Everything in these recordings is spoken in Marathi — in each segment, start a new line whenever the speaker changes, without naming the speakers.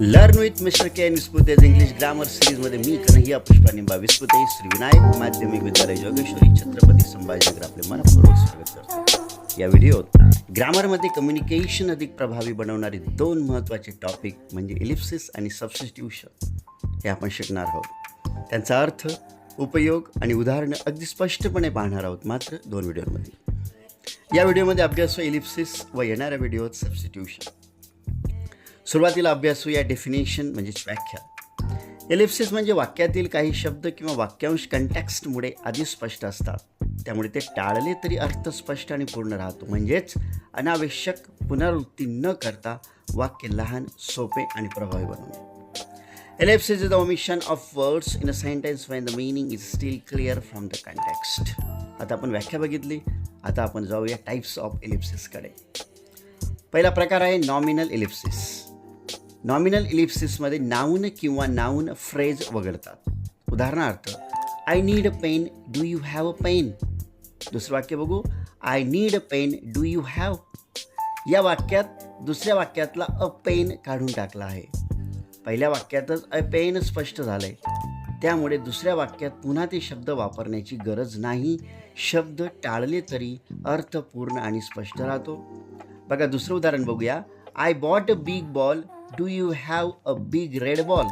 Learn with mister K N Vispute's English grammar सिरीजमध्ये मी कन्हैया पुष्पा निंबा विस्पुते श्री विनायक माध्यमिक विद्यालय जोगेश्वरी छत्रपती संभाजीनगर. आपले मनपूर्वक स्वागत करतो. या व्हिडिओत ग्रामरमध्ये कम्युनिकेशन अधिक प्रभावी बनवणारे दोन महत्त्वाचे टॉपिक म्हणजे इलिप्सिस आणि सबस्टिट्यूशन हे आपण शिकणार आहोत. त्यांचा अर्थ उपयोग आणि उदाहरणं अगदी स्पष्टपणे पाहणार आहोत मात्र दोन व्हिडिओमध्ये. या व्हिडिओमध्ये अभ्यासू इलिप्सिस व येणाऱ्या व्हिडिओत सबस्टिट्यूशन सुरुवातीला अभ्यासू या डेफिनेशन म्हणजेच व्याख्या. एलिप्सिस म्हणजे वाक्यातील काही शब्द किंवा वाक्यांश कंटॅक्स्टमुळे आधी स्पष्ट असतात. त्यामुळे ते टाळले तरी अर्थ स्पष्ट आणि पूर्ण राहतो. म्हणजेच अनावश्यक पुनरावृत्ती न करता वाक्य लहान सोपे आणि प्रभावी बनवणे Ellipsis is the omission of words in a sentence when the meaning is still clear from the context. आता आपण व्याख्या बघितली. आता आपण जाऊया टाईप्स ऑफ एलिप्सिसकडे पहिला प्रकार आहे नॉमिनल इलिप्सिस नॉमिनल इलिप्सिसमध्ये नाऊन किंवा नाऊन फ्रेज वगळतात. उदाहरणार्थ I need a pen do you have a pen दुसरं वाक्य बघू I need a pen do you have या वाक्यात दुसऱ्या वाक्यातला अ पेन काढून टाकला आहे. पहिल्या वाक्यातच अ पेन स्पष्ट झालं आहे त्यामुळे दुसऱ्या वाक्यात पुन्हा ते शब्द वापरण्याची गरज नाही. शब्द टाळले तरी अर्थपूर्ण आणि स्पष्ट राहतो. बघा दुसरं उदाहरण बघूया. I bought a big ball do you have a big red ball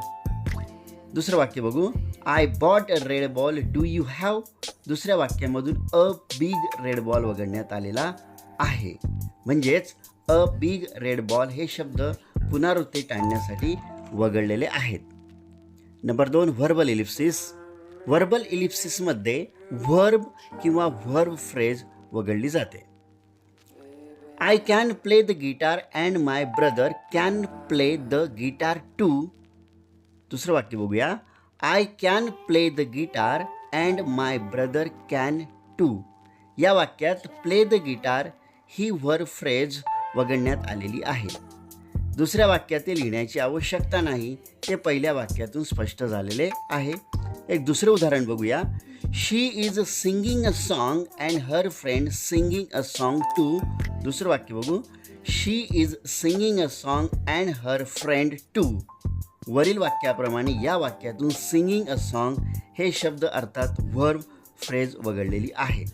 दुसरं वाक्य बघू. I bought a red ball do you have दुसऱ्या वाक्यामधून अ बिग रेड बॉल वगळण्यात आलेला आहे. म्हणजेच अ बिग रेड बॉल हे शब्द पुनरावृत्ती टाळण्यासाठी वगळलेले आहेत. नंबर दोन व्हर्बल इलिप्सिस व्हर्बल इलिप्सिसमध्ये व्हर्ब किंवा व्हर्ब फ्रेज वगळली जाते. I can play the guitar and my brother can play the guitar too दुसरं वाक्य बघूया. I can play the guitar and my brother can too या वाक्यात प्ले द गिटार ही व्हर फ्रेज वगळण्यात आलेली आहे. दुसऱ्या वाक्यातील लिहिण्याची आवश्यकता नाही. ते पहिल्या वाक्यातून स्पष्ट झालेले आहे. एक दुसरं उदाहरण बघूया. She is singing a song and her friend singing a song too दुसरं वाक्य बघू. She is singing a song and her friend too वरील वाक्याप्रमाणे या वाक्यातून सिंगिंग अ सॉन्ग हे शब्द अर्थात व्हर्व फ्रेज वगळलेली आहे.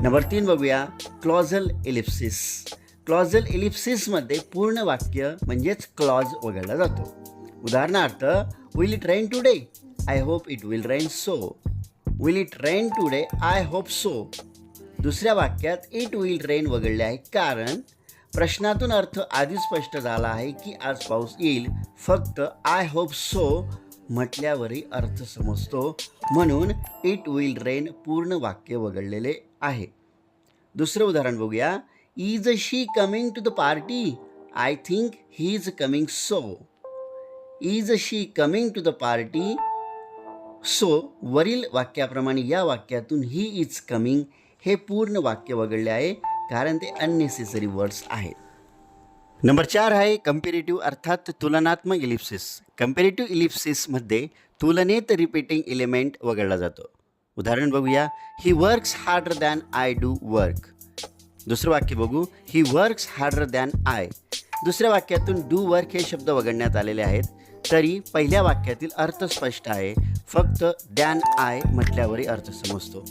नंबर तीन बघूया. क्लॉझल इलिप्सिस क्लॉझल इलिप्सिसमध्ये पूर्ण वाक्य म्हणजेच क्लॉज वगळला जातो. उदाहरणार्थ will it rain today I hope it will rain so will it rain today I hope so दुसऱ्या वाक्यात इट विल रेन वगळले आहे. कारण प्रश्नातून अर्थ आधी स्पष्ट झाला आहे की आज पाऊस येईल. फक्त आय होप सो म्हटल्यावरही अर्थ समजतो. म्हणून इट विल रेन पूर्ण वाक्य वगळलेले आहे. दुसरं उदाहरण बघूया. Is she coming to the party I think he is coming so is she coming to the party so वरील वाक्याप्रमाणे या वाक्यातून ही इज कमिंग हे पूर्ण वाक्य वगळले आहे कारण ते अननेसेसरी वर्ड्स आहेत. नंबर चार आहे कम्पेरेटिव्ह अर्थात तुलनात्मक इलिप्सिस कम्पेरेटिव्ह इलिप्सिसमध्ये तुलनेत रिपीटिंग एलिमेंट वगळला जातो. उदाहरण बघूया. He works harder than I do work दुसरं वाक्य बघू. He works harder than I दुसऱ्या वाक्यातून डू वर्क हे शब्द वगळण्यात आलेले आहेत. तरी पहिल्या वाक्यातील अर्थ स्पष्ट आहे. फक्त दॅन आय म्हटल्यावरही अर्थ समजतो.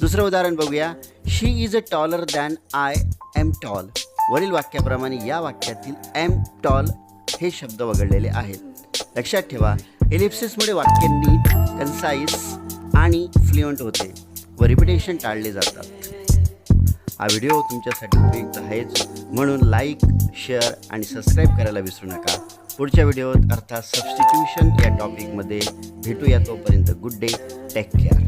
दुसरं उदाहरण बघूया. She is a taller than I am tall वरील वाक्याप्रमाणे या वाक्यातील एम टॉल हे शब्द वगळलेले आहेत. लक्षात ठेवा एलिप्सिसमुळे वाक्य नीट कन्साईज आणि फ्लुएंट होते. व रिपिटेशन टाळले जातात. हा व्हिडिओ तुमच्यासाठी उपयुक्त आहेच. म्हणून लाईक शेअर आणि सबस्क्राईब करायला विसरू नका. पुढच्या व्हिडिओत अर्थात सबस्टिट्यूशन या टॉपिकमध्ये भेटूया तोपर्यंत गुड डे टेक केअर